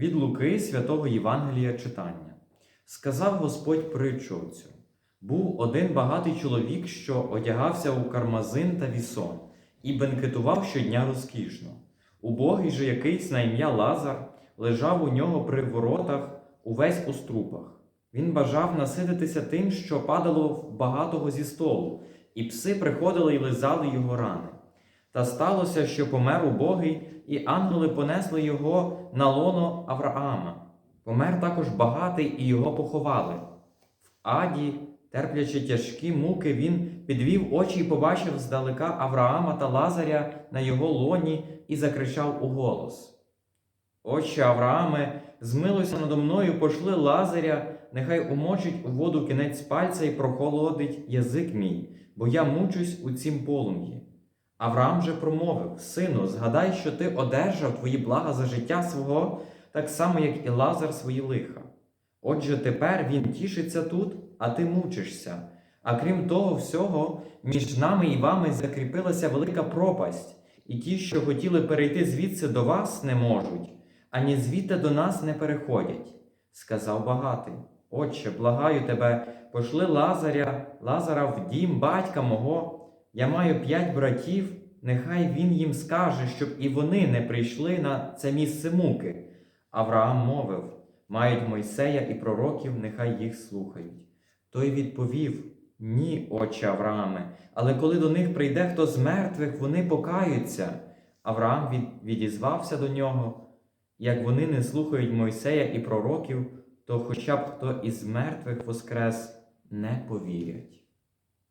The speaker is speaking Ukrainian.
Від Луки святого Євангелія читання. Сказав Господь притчу цю. Був один багатий чоловік, що одягався у кармазин та вісон, і бенкетував щодня розкішно. Убогий же якийсь на ім'я Лазар лежав у нього при воротах увесь у струпах. Він бажав насититися тим, що падало в багатого зі столу, і пси приходили й лизали його рани. Та сталося, що помер убогий, і ангели понесли його на лоно Авраама. Помер також багатий, і його поховали. В аді, терплячи тяжкі муки, він підвів очі і побачив здалека Авраама та Лазаря на його лоні і закричав у голос. Отче Аврааме, змилуйся надо мною, пошли Лазаря, нехай умочить у воду кінець пальця і прохолодить язик мій, бо я мучусь у цім полум'ї. Авраам же промовив: Сину, згадай, що ти одержав твої блага за життя свого, так само, як і Лазар свої лиха. Отже, тепер він тішиться тут, а ти мучишся. А крім того всього, між нами і вами закріпилася велика пропасть, і ті, що хотіли перейти звідси до вас, не можуть, ані звідти до нас не переходять. Сказав багатий. Отче, благаю тебе, пошли Лазаря, Лазара в дім батька мого. Я маю п'ять братів, нехай він їм скаже, щоб і вони не прийшли на це місце муки. Авраам мовив: мають Мойсея і пророків, нехай їх слухають. Той відповів: Ні, отче Аврааме, але коли до них прийде хто з мертвих, вони покаються. Авраам від, відізвався до нього. Як вони не слухають Мойсея і пророків, то хоча б хто із мертвих воскрес не повірять.